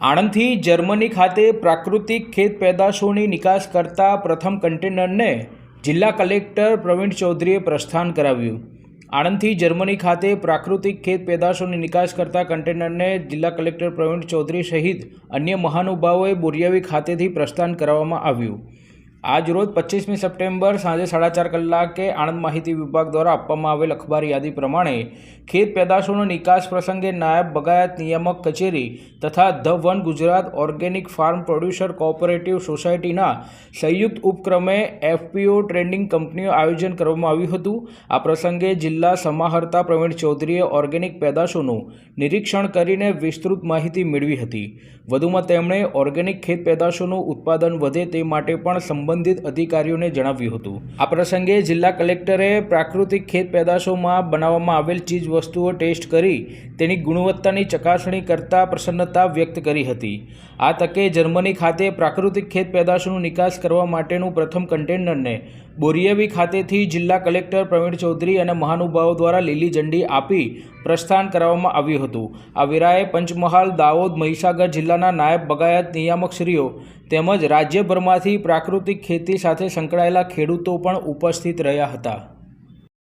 આણંદથી જર્મની ખાતે પ્રાકૃતિક ખેત પેદાશોની નિકાસ કરતા પ્રથમ કન્ટેનરને જિલ્લા કલેક્ટર પ્રવીણ ચૌધરીએ પ્રસ્થાન કરાવ્યું. આણંદથી જર્મની ખાતે પ્રાકૃતિક ખેત પેદાશોની નિકાસ કરતા કન્ટેનરને જિલ્લા કલેક્ટર પ્રવીણ ચૌધરી સહિત અન્ય મહાનુભાવોએ બોરિયાવી ખાતેથી પ્રસ્થાન કરાવવામાં આવ્યું. આજ રોજ પચીસમી સપ્ટેમ્બર સાંજે સાડા ચાર કલાકે આણંદ માહિતી વિભાગ દ્વારા આપવામાં આવેલ અખબાર યાદી પ્રમાણે ખેત પેદાશોનો નિકાસ પ્રસંગે નાયબ બગાયત નિયામક કચેરી તથા the one Gujarat organic farm producer cooperative સોસાયટીના સંયુક્ત ઉપક્રમે એફપીઓ ટ્રેન્ડિંગ કંપનીઓ આયોજન કરવામાં આવ્યું હતું. આ પ્રસંગે જિલ્લા સમાહર્તા પ્રવીણ ચૌધરીએ ઓર્ગેનિક પેદાશોનું નિરીક્ષણ કરીને વિસ્તૃત માહિતી મેળવી હતી. વધુમાં તેમણે ઓર્ગેનિક ખેત પેદાશોનું ઉત્પાદન વધે તે માટે પણ સંબંધિત અધિકારીઓને જણાવ્યું હતું. આ પ્રસંગે જિલ્લા કલેક્ટરે પ્રાકૃતિક ખેત પેદાશોમાં બનાવવામાં આવેલ ચીજ વસ્તુઓ ટેસ્ટ કરી તેની ગુણવત્તાની ચકાસણી કરતા પ્રસન્નતા વ્યક્ત કરી હતી. આ તકે જર્મની ખાતે પ્રાકૃતિક ખેત પેદાશોનો નિકાસ કરવા માટેનું પ્રથમ કન્ટેનરને બોરિયવી ખાતેથી જિલ્લા કલેક્ટર પ્રવીણ ચૌધરી અને મહાનુભાવો દ્વારા લીલી ઝંડી આપી પ્રસ્થાન કરાવવામાં આવ્યું હતું. આ વેરાએ પંચમહાલ, દાહોદ, મહીસાગર જિલ્લાના નાયબ બગાયત નિયામકશ્રીઓ તેમજ રાજ્યભરમાંથી પ્રાકૃતિક ખેતી સાથે સંકળાયેલા ખેડૂતો પણ ઉપસ્થિત રહ્યા હતા.